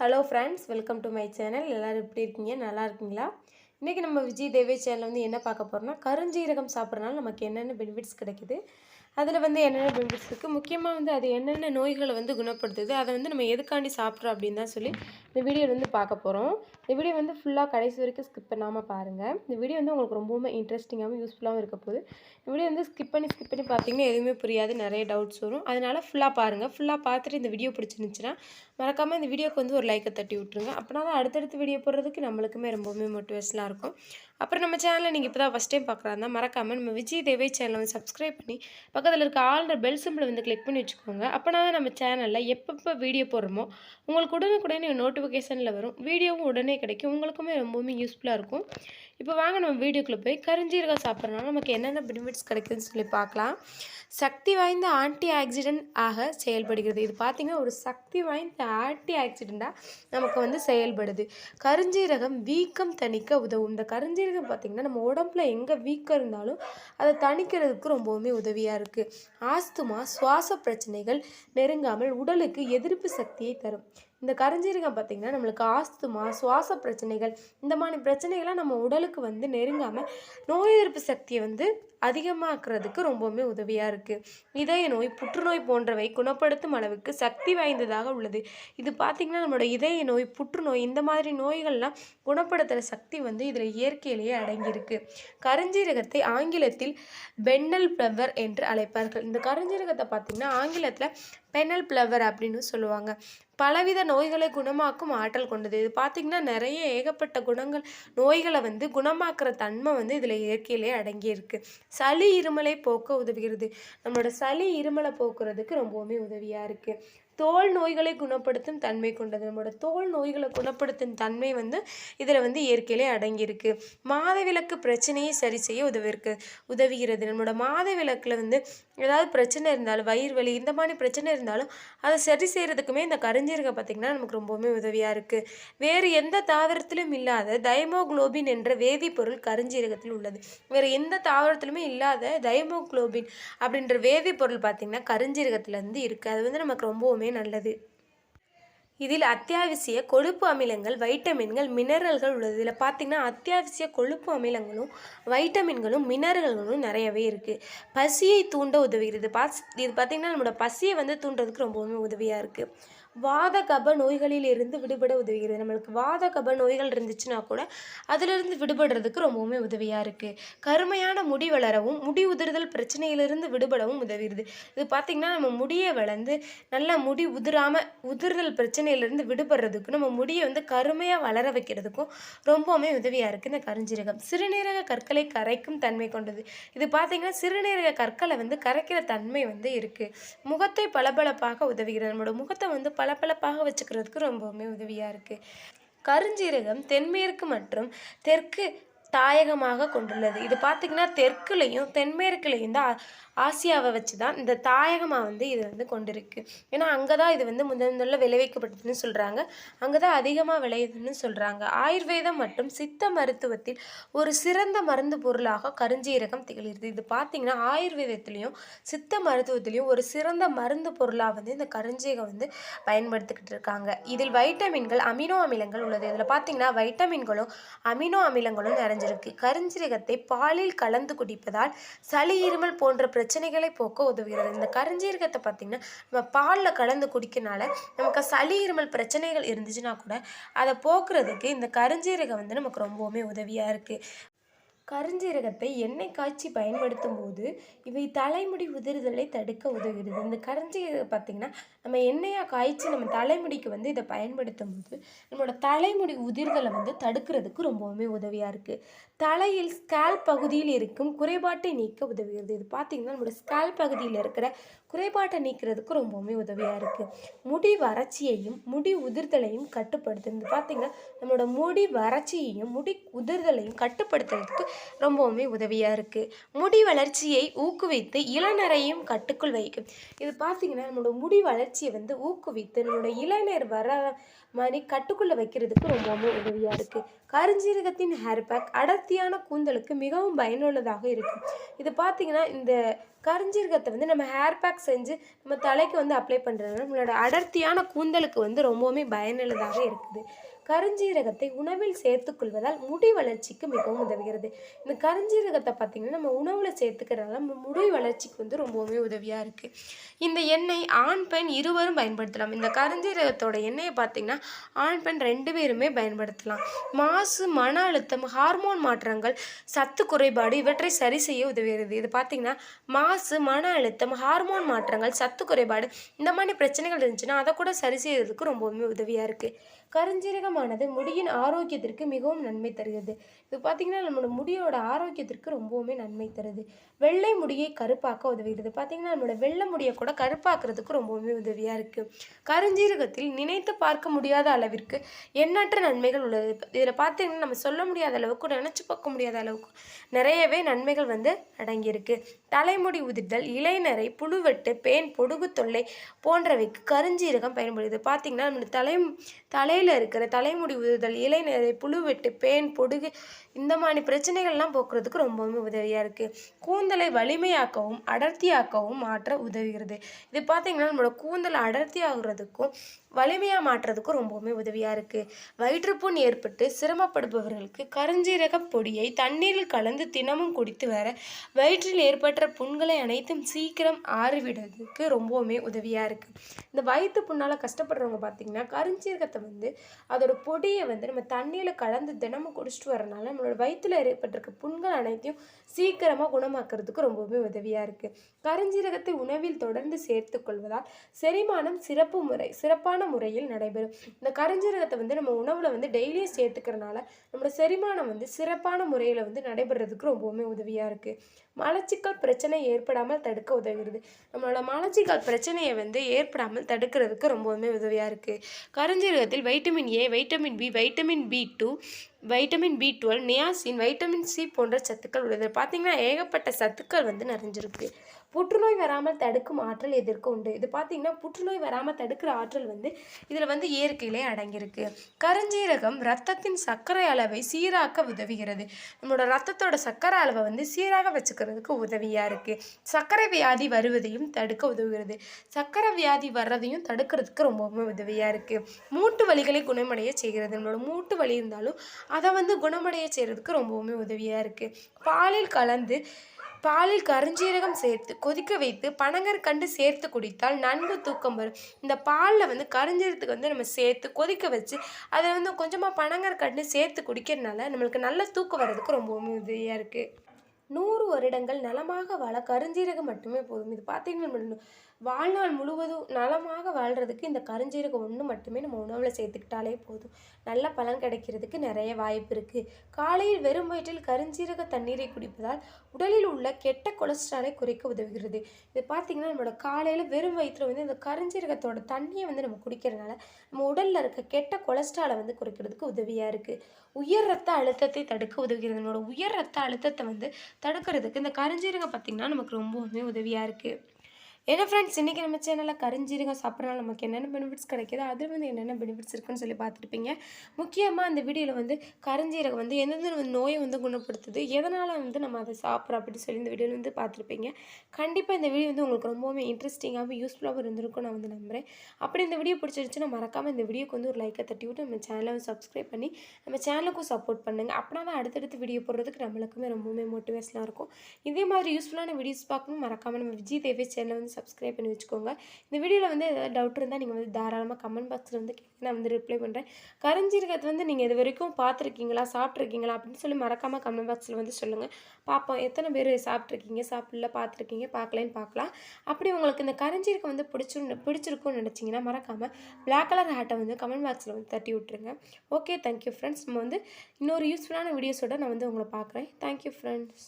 Hello friends welcome to my channel எல்லோரும் எப்படி இருக்கீங்க? நல்லா இருக்கீங்களா? இன்றைக்கி நம்ம விஜய் தேவே சேனல் வந்து என்ன பார்க்க போகிறோம்னா கருஞ்சீரகம் சாப்பிட்றதுனால நமக்கு என்னென்ன பெனிஃபிட்ஸ் கிடைக்குது? அதில் வந்து என்னென்ன பெனிஃபிட்ஸ் இருக்குது முக்கியமாக வந்து அது என்னென்ன நோய்களை வந்து குணப்படுத்துது அதை வந்து நம்ம எதுக்காண்டி சாப்பிட்றோம் அப்படின்னு தான் சொல்லி இந்த வீடியோ வந்து பார்க்க போகிறோம் இந்த வீடியோ வந்து ஃபுல்லாக கடைசி வரைக்கும் ஸ்கிப் பண்ணாமல் பாருங்கள் இந்த வீடியோ வந்து உங்களுக்கு ரொம்பவுமே இன்ட்ரெஸ்டிங்காகவும் யூஸ்ஃபுல்லாகவும் இருக்க போகுது. இந்த வீடியோ வந்து ஸ்கிப் பண்ணி ஸ்கிப் பண்ணி பார்த்தீங்கன்னா எதுவுமே புரியாது நிறைய டவுட்ஸ் வரும். அதனால் ஃபுல்லாக பாருங்கள் ஃபுல்லாக பார்த்துட்டு இந்த வீடியோ பிடிச்சிருந்துச்சுன்னா மறக்காமல் இந்த வீடியோக்கு வந்து ஒரு லைக்கை தட்டி விட்ருங்க அப்படின்னா தான் அடுத்தடுத்து வீடியோ போடுறதுக்கு நம்மளுக்குமே ரொம்பவுமே மோட்டிவேஷனாக இருக்கும். அப்புறம் நம்ம சேனலை நீங்கள் இப்போ தான் ஃபஸ்ட் டைம் பார்க்குறாருந்தா மறக்காமல் நம்ம விஜய் தேவை சேனலை வந்து சப்ஸ்கிரைப் பண்ணி பக்கத்தில் இருக்க ஆல்ற பெல் சிம்பிளை வந்து கிளிக் பண்ணி வச்சுக்கோங்க. அப்போனா தான் நம்ம சேனலில் எப்பப்போ வீடியோ போடுறோமோ உங்களுக்கு உடனுக்குடனே நோட்டிஃபிகேஷனில் வரும். வீடியோவும் உடனே கிடைக்கும். உங்களுக்குமே ரொம்பவுமே யூஸ்ஃபுல்லாக இருக்கும். இப்போ வாங்க நம்ம வீடியோக்குள்ளே போய் கருஞ்சீரகம் சாப்பிட்றதுனால நமக்கு என்னென்ன பெனிஃபிட்ஸ் கிடைக்குதுன்னு சொல்லி பார்க்கலாம். சக்தி வாய்ந்த ஆன்டி ஆக்சிடென்ட் ஆக செயல்படுகிறது. இது பார்த்திங்கன்னா ஒரு சக்தி வாய்ந்த ஆன்டி ஆக்சிடெண்ட்டாக நமக்கு வந்து செயல்படுது. கருஞ்சீரகம் வீக்கம் தணிக்க உதவும். இந்த கருஞ்சீரகம் பார்த்திங்கன்னா நம்ம உடம்புல எங்கே வீக்கம் இருந்தாலும் அதை தணிக்கிறதுக்கு ரொம்பவுமே உதவியாக இருக்குது ஆஸ்துமா சுவாச பிரச்சனைகள் நெருங்காமல் உடலுக்கு எதிர்ப்பு சக்தியை தரும். இந்த கருஞ்சீரகம் பார்த்திங்கன்னா நம்மளுக்கு ஆஸ்துமா சுவாச பிரச்சனைகள் இந்த மாதிரி பிரச்சனைகள்லாம் நம்ம உடலுக்கு வந்து நெருங்காமல் நோய் எதிர்ப்பு சக்தியை வந்து அதிகமாக்குறதுக்கு ரொம்பவுமே உதவியாக இருக்குது இதய நோய் புற்றுநோய் போன்றவை குணப்படுத்தும் அளவுக்கு சக்தி வாய்ந்ததாக உள்ளது. இது பார்த்திங்கன்னா நம்மளோட இதய நோய் புற்றுநோய் இந்த மாதிரி நோய்கள்லாம் குணப்படுத்துகிற சக்தி வந்து இதில் இயற்கையிலேயே அடங்கியிருக்கு. கருஞ்சீரகத்தை ஆங்கிலத்தில் பென்னல் ஃப்ளவர் என்று அழைப்பார்கள். இந்த கருஞ்சீரகத்தை பார்த்திங்கன்னா ஆங்கிலத்தில் பெனல் ஃப்ளவர் அப்படின்னு சொல்லுவாங்க. பலவித நோய்களை குணமாக்கும் ஆற்றல் கொண்டது. இது பார்த்திங்கன்னா நிறைய ஏகப்பட்ட குணங்கள் நோய்களை வந்து குணமாக்குற தன்மை வந்து இதில் இயற்கையிலே அடங்கியிருக்கு. சளி இருமலை போக்க உதவுகிறது. நம்மளோட சளி இருமலை போக்குறதுக்கு ரொம்பவுமே உதவியாக இருக்குது தோல் நோய்களை குணப்படுத்தும் தன்மை கொண்டது. நம்மளோட தோல் நோய்களை குணப்படுத்தும் தன்மை வந்து இதில் வந்து இயற்கையிலே அடங்கியிருக்கு. மாதவிலக்கு பிரச்சனையை சரி செய்ய உதவிருக்கு உதவுகிறது. நம்மளோட மாதவிலக்கில் வந்து ஏதாவது பிரச்சனை இருந்தாலும் வயிறு வலி இந்த மாதிரி பிரச்சனை இருந்தாலும் அதை சரி செய்கிறதுக்குமே இந்த கரிஞ்சீரகம் பார்த்திங்கன்னா நமக்கு ரொம்பவுமே உதவியாக இருக்குது வேறு எந்த தாவரத்திலும் இல்லாத தைமோக்ளோபின் என்ற வேதிப்பொருள் கரிஞ்சீரகத்தில் உள்ளது. வேறு எந்த தாவரத்திலுமே இல்லாத தைமோக்ளோபின் அப்படின்ற வேதிப்பொருள் பார்த்திங்கன்னா கரிஞ்சீரகத்துலேருந்து இருக்குது அது வந்து நமக்கு ரொம்பவுமே நல்லது. இதில் அத்தியாவசிய கொழுப்பு அமிலங்கள் வைட்டமின்கள் மினரல்கள் உள்ளது. இதில் பார்த்திங்கன்னா அத்தியாவசிய கொழுப்பு அமிலங்களும் வைட்டமின்களும் மினரல்களும் நிறையவே இருக்குது பசியை தூண்ட உதவுகிறது. பாஸ் இது பார்த்திங்கன்னா நம்மளோட பசியை வந்து தூண்டுறதுக்கு ரொம்பவுமே உதவியாக இருக்குது வாத கப நோய்களில் இருந்து விடுபட உதவுகிறது. நம்மளுக்கு வாத கப நோய்கள் இருந்துச்சுன்னா கூட அதிலிருந்து விடுபடுறதுக்கு ரொம்பவுமே உதவியாக இருக்குது கருமையான முடி வளரவும் முடி உதிர்தல் பிரச்சனையிலிருந்து விடுபடவும் உதவுகிறது இது பார்த்திங்கன்னா நம்ம முடியை வளர்ந்து நல்லா முடி உதிராமல் உதிர்தல் பிரச்சனையிலிருந்து விடுபடுறதுக்கும் நம்ம முடியை வந்து கருமையாக வளர வைக்கிறதுக்கும் ரொம்பவுமே உதவியாக இருக்குது இந்த கருஞ்சீரகம். சிறுநீரக கற்களை கரைக்கும் தன்மை கொண்டது. இது பார்த்திங்கன்னா சிறுநீரக கற்களை வந்து கரைக்கிற தன்மை வந்து இருக்குது முகத்தை பளபளப்பாக உதவுகிறது. நம்மளோட முகத்தை வந்து பளபளப்பாக வச்சுக்கிறதுக்கு ரொம்பவுமே உதவியாக இருக்குது கருஞ்சீரகம் தென்மேற்கு மற்றும் தெற்கு தாயகமாக கொண்டுள்ளது. இது பார்த்திங்கன்னா தெற்குலையும் தென்மேற்குலையும் தான் ஆசியாவை வச்சு தான் இந்த தாயகமாக வந்து இது வந்து கொண்டிருக்கு. ஏன்னா அங்கே தான் இது வந்து முதன் முதல்ல விளைவிக்கப்பட்டதுன்னு சொல்கிறாங்க அங்கே தான் அதிகமாக விளையுதுன்னு சொல்கிறாங்க ஆயுர்வேதம் மற்றும் சித்த மருத்துவத்தில் ஒரு சிறந்த மருந்து பொருளாக கருஞ்சீரகம் திகழ்கிறது. இது பார்த்திங்கன்னா ஆயுர்வேதத்துலேயும் சித்த மருத்துவத்திலையும் ஒரு சிறந்த மருந்து பொருளாக வந்து இந்த கருஞ்சீரகம் வந்து பயன்படுத்திக்கிட்டு இருக்காங்க. இதில் வைட்டமின்கள் அமினோ அமிலங்கள் உள்ளது. இதில் பார்த்திங்கன்னா வைட்டமின்களும் அமினோ அமிலங்களும் கரைஞ்சிருக்கு. கரிஞ்சீரகத்தை பாலில் கலந்து குடிப்பதால் சளி இருமல் போன்ற பிரச்சனைகளை போக்க உதவுகிறது. இந்த கரிஞ்சீரகத்தை பார்த்திங்கன்னா நம்ம பாலில் கலந்து குடிக்கனால நமக்கு சளி இருமல் பிரச்சனைகள் இருந்துச்சுன்னா கூட அதை போக்குறதுக்கு இந்த கரிஞ்சீரகம் வந்து நமக்கு ரொம்பவுமே உதவியாக இருக்குது கருஞ்சீரகத்தை எண்ணெய் காய்ச்சி பயன்படுத்தும் போது இவை தலைமுடி உதிர்தலை தடுக்க உதவுகிறது. இந்த கருஞ்சீரகம் பார்த்திங்கன்னா நம்ம எண்ணெயாக காய்ச்சி நம்ம தலைமுடிக்கு வந்து இதை பயன்படுத்தும் போது நம்மளோட தலைமுடி உதிர்தலை வந்து தடுக்கிறதுக்கு ரொம்பவுமே உதவியாக இருக்குது தலையில் ஸ்கேல் பகுதியில் இருக்கும் குறைபாட்டை நீக்க உதவுகிறது. இது பார்த்திங்கன்னா நம்மளோட ஸ்கேல் பகுதியில் இருக்கிற குறைபாட்டை நீக்கிறதுக்கு ரொம்பவுமே உதவியாக இருக்குது முடி வறட்சியையும் முடி உதிர்தலையும் கட்டுப்படுத்தும் இது பார்த்திங்கன்னா நம்மளோட முடி வறட்சியையும் முடி உதிர்தலையும் கட்டுப்படுத்துறதுக்கு ரொம்பவுமே உதவியாக இருக்குது முடி வளர்ச்சியை ஊக்குவித்து இளநரையும் கட்டுக்குள் வைக்கும். இது பார்த்திங்கன்னா நம்மளோட முடி வளர்ச்சியை வந்து ஊக்குவித்து நம்மளோட இளநர் வர மாதிரி கட்டுக்குள்ளே வைக்கிறதுக்கு ரொம்பவுமே உதவியாக இருக்குது கருஞ்சீரகத்தின் ஹேர் பேக் அடர்த்தியான கூந்தலுக்கு மிகவும் பயனுள்ளதாக இருக்கும் இது பார்த்திங்கன்னா இந்த கரிஞ்சீரகத்தை வந்து நம்ம ஹேர் பேக் செஞ்சு நம்ம தலைக்கு வந்து அப்ளை பண்ணுறதுனால நம்மளோட அடர்த்தியான கூந்தலுக்கு வந்து ரொம்பவுமே பயனுள்ளதாக இருக்குது. கருஞ்சீரகத்தை உணவில் சேர்த்துக்கொள்வதால் முடி வளர்ச்சிக்கு மிகவும் உதவுகிறது. இந்த கருஞ்சீரகத்தை பார்த்திங்கன்னா நம்ம உணவில் சேர்த்துக்கிறதுனால நம்ம முடி வளர்ச்சிக்கு வந்து ரொம்பவுமே உதவியாக இருக்குது இந்த எண்ணெய் ஆண் பெண் இருவரும் பயன்படுத்தலாம். இந்த கருஞ்சீரகத்தோட எண்ணெயை பார்த்திங்கன்னா ஆண் பெண் ரெண்டு பேருமே பயன்படுத்தலாம். மாசு மன அழுத்தம் ஹார்மோன் மாற்றங்கள் சத்து குறைபாடு இவற்றை சரி செய்ய உதவுகிறது. இது பார்த்திங்கன்னா மாசு மன அழுத்தம் ஹார்மோன் மாற்றங்கள் சத்து குறைபாடு இந்த மாதிரி பிரச்சனைகள் இருந்துச்சுன்னா அதை கூட சரி செய்யறதுக்கு ரொம்பவுமே உதவியாக இருக்குது கருஞ்சீரகமானது முடியின் ஆரோக்கியத்திற்கு மிகவும் நன்மை தருகிறது. இது பார்த்திங்கன்னா நம்மளோட முடியோட ஆரோக்கியத்திற்கு ரொம்பவுமே நன்மை தருது. வெள்ளை முடியை கருப்பாக்க உதவுகிறது. பார்த்திங்கன்னா நம்மளோட வெள்ளை முடியை கூட கருப்பாக்குறதுக்கு ரொம்பவுமே உதவியாக இருக்குது கருஞ்சீரகத்தில் நினைத்து பார்க்க முடியாத அளவிற்கு எண்ணற்ற நன்மைகள் உள்ளது. இதில் பார்த்தீங்கன்னா நம்ம சொல்ல முடியாத அளவுக்கு நினச்சி பார்க்க முடியாத அளவுக்கு நிறையவே நன்மைகள் வந்து அடங்கியிருக்கு. தலைமுடி உதிர்தல் இலைநரை புழுவெட்டு பேன் பொடுகு தொல்லை போன்றவைக்கு கருஞ்சீரகம் பயன்படுகிறது. பார்த்திங்கன்னா நம்ம தலை தலையில் இருக்கிற தலைமுடி உதிர்தல் புழு புழுவெட்டு பேன் பொடுகு இந்த மாதிரி பிரச்சனைகள்லாம் போக்குறதுக்கு ரொம்பவுமே உதவியாக இருக்குது கூந்தலை வலிமையாக்கவும் அடர்த்தியாக்கவும் மாற்ற உதவுகிறது. இது பார்த்திங்கன்னா நம்மளோட கூந்தலை அடர்த்தி ஆகுறதுக்கும் வலிமையாக மாற்றுறதுக்கும் ரொம்பவுமே உதவியாக இருக்குது வயிற்றுப்புண் ஏற்பட்டு சிரமப்படுபவர்களுக்கு கருஞ்சீரக பொடியை தண்ணீரில் கலந்து தினமும் குடித்து வர வயிற்றில் ஏற்பட்ட புண்களை அனைத்தும் சீக்கிரம் ஆறிவிடுறதுக்கு ரொம்பவுமே உதவியாக இருக்குது இந்த வயிற்று புண்ணால் கஷ்டப்படுறவங்க பார்த்திங்கன்னா கருஞ்சீரகத்தை வந்து அதோட பொடியை வந்து நம்ம தண்ணியில் கலந்து தினமும் குடிச்சிட்டு வரனால நம்மளோட வயிற்றில் ஏற்பட்டிருக்க புண்கள் அனைத்தையும் சீக்கிரமாக குணமாக்குறதுக்கு ரொம்பவுமே உதவியாக இருக்குது கருஞ்சீரகத்தை உணவில் தொடர்ந்து சேர்த்து கொள்வதால் செரிமானம் சிறப்பு முறை சிறப்பான முறையில் நடைபெறும். இந்த கருஞ்சீரகத்தை வந்து நம்ம உணவில் வந்து டெய்லியும் சேர்த்துக்கிறனால நம்மளோட செரிமானம் வந்து சிறப்பான முறையில் வந்து நடைபெறதுக்கு ரொம்பவுமே உதவியாக இருக்குது மலச்சிக்கல் பிரச்சனை ஏற்படாமல் தடுக்க உதவுகிறது. நம்மளோட மலச்சிக்கல் பிரச்சனையை வந்து ஏற்படாமல் தடுக்கிறதுக்கு ரொம்பவுமே உதவியாக இருக்குது கருஞ்சீரகத்தில் vitamin A vitamin B vitamin B two vitamin B twelve niacin vitamin C போன்ற சத்துக்கள் உள்ளது பார்த்தீங்கன்னா ஏகப்பட்ட சத்துக்கள் வந்து நிறைஞ்சிருக்கு. புற்றுநோய் வராமல் தடுக்கும் ஆற்றல் எதற்கு உண்டு? இது பார்த்தீங்கன்னா புற்றுநோய் வராமல் தடுக்கிற ஆற்றல் வந்து இதில் வந்து இயற்கையிலே அடங்கியிருக்கு. கருஞ்சீரகம் ரத்தத்தின் சர்க்கரை அளவை சீராக்க உதவுகிறது. நம்மளோட ரத்தத்தோட சர்க்கரை அளவை வந்து சீராக வச்சுக்கிறதுக்கு உதவியாக இருக்குது சர்க்கரை வியாதி வருவதையும் தடுக்க உதவுகிறது. சர்க்கரை வியாதி வர்றதையும் தடுக்கிறதுக்கு ரொம்பவுமே உதவியாக இருக்குது மூட்டு வலிகளை குணமடைய செய்கிறது. நம்மளோட மூட்டு வலி இருந்தாலும் அதை வந்து குணமடைய செய்கிறதுக்கு ரொம்பவுமே உதவியாக இருக்குது பாலில் கலந்து பாலில் கருஞ்சீரகம் சேர்த்து கொதிக்க வைத்து பனங்கற்கண்டு சேர்த்து குடித்தால் நன்கு தூக்கம் வரும். இந்த பாலில் வந்து கருஞ்சீரத்துக்கு வந்து நம்ம சேர்த்து கொதிக்க வச்சு அதை வந்து கொஞ்சமாக பனங்கற்கண்டு சேர்த்து குடிக்கிறதுனால நம்மளுக்கு நல்ல தூக்கம் வர்றதுக்கு ரொம்ப உதவியாக இருக்குது நூறு வருடங்கள் நலமாக வாழ கருஞ்சீரகம் மட்டுமே போதும். இது பார்த்தீங்கன்னா வாழ்நாள் முழுவதும் நலமாக வாழ்கிறதுக்கு இந்த கருஞ்சீரகம் ஒன்று மட்டுமே நம்ம உணவில் சேர்த்துக்கிட்டாலே போதும். நல்ல பலன் கிடைக்கிறதுக்கு நிறைய வாய்ப்பு இருக்குது காலையில் வெறும் வயிற்றில் கருஞ்சீரக தண்ணீரை குடிப்பதால் உடலில் உள்ள கெட்ட கொலஸ்ட்ராலை குறைக்க உதவுகிறது. இது பார்த்திங்கன்னா நம்மளோட காலையில் வெறும் வயிற்றில் வந்து இந்த கருஞ்சீரகத்தோட தண்ணியை வந்து நம்ம குடிக்கிறதுனால நம்ம உடலில் இருக்க கெட்ட கொலஸ்ட்ராலை வந்து குறைக்கிறதுக்கு உதவியாக இருக்குது உயர் ரத்த அழுத்தத்தை தடுக்க உதவுகிறது. நம்மளோட உயர் ரத்த அழுத்தத்தை வந்து தடுக்கிறதுக்கு இந்த கருஞ்சீரகம் பார்த்திங்கன்னா நமக்கு ரொம்பவுமே உதவியாக இருக்குது ஏன்னா ஃப்ரெண்ட்ஸ் இன்றைக்கி நம்ம சேனலில் கருஞ்சீரகம் சாப்பிட்றனால நமக்கு என்னென்ன பெனிஃபிட்ஸ் கிடைக்குதோ அதில் வந்து என்னென்ன பெனிஃபிட்ஸ் இருக்குன்னு சொல்லி பார்த்துருப்பீங்க. முக்கியமாக அந்த வீடியோவில் வந்து கருஞ்சீரகம் வந்து எந்தெந்த நோயை வந்து குணப்படுத்துது எதனால் வந்து நம்ம அதை சாப்பிட்றோம் அப்படின்னு சொல்லி இந்த வீடியோவில் வந்து பார்த்துருப்பீங்க. கண்டிப்பாக இந்த வீடியோ வந்து உங்களுக்கு ரொம்பவுமே இன்ட்ரெஸ்டிங்காகவும் யூஸ்ஃபுல்லாகவும் இருந்திருக்கும் நான் வந்து நம்புகிறேன் அப்படி இந்த வீடியோ பிடிச்சிருச்சுன்னா மறக்காமல் இந்த வீடியோக்கு வந்து ஒரு லைக்கை தட்டி விட்டு நம்ம சேனலை வந்து சப்ஸ்கிரைப் பண்ணி நம்ம சேனலுக்கும் சப்போர்ட் பண்ணுங்கள் அப்படின்னா தான் அடுத்தடுத்து வீடியோ போடுறதுக்கு நம்மளுக்குமே ரொம்பவுமே மோட்டிவேஷனாக இருக்கும். இதே மாதிரி யூஸ்ஃபுல்லான வீடியோஸ் பார்க்கணும். மறக்காமல் நம்ம விஜய் தேவி சேனலை வந்து சப்ஸ்கிரைப் பண்ணி வச்சுக்கோங்க. இந்த வீடியோவில் வந்து ஏதாவது டவுட் இருந்தால் நீங்கள் வந்து தாராளமாக கமெண்ட் பாக்ஸில் வந்து கேட்க நான் வந்து ரிப்ளை பண்ணுறேன் கருஞ்சீரகத்தை வந்து நீங்கள் இது வரைக்கும் பார்த்துருக்கீங்களா? சாப்பிட்ருக்கீங்களா அப்படின்னு சொல்லி மறக்காமல் கமெண்ட் பாக்ஸில் வந்து சொல்லுங்கள் பார்ப்போம் எத்தனை பேர் சாப்பிட்ருக்கீங்க சாப்பிடல பார்த்துருக்கீங்க? பார்க்கலன்னு பார்க்கலாம். அப்படி உங்களுக்கு இந்த கருஞ்சீரகம் வந்து பிடிச்சி பிடிச்சிருக்கும்னு நினச்சிங்கன்னா மறக்காமல் பிளாக் கலர் ஹேட்டை வந்து கமெண்ட் பாக்ஸில் வந்து தட்டி விட்ருங்க ஓகே தேங்க்யூ ஃப்ரெண்ட்ஸ் நம்ம வந்து இன்னொரு யூஸ்ஃபுல்லான வீடியோஸோட நான் வந்து உங்களை பார்க்குறேன். Thank you friends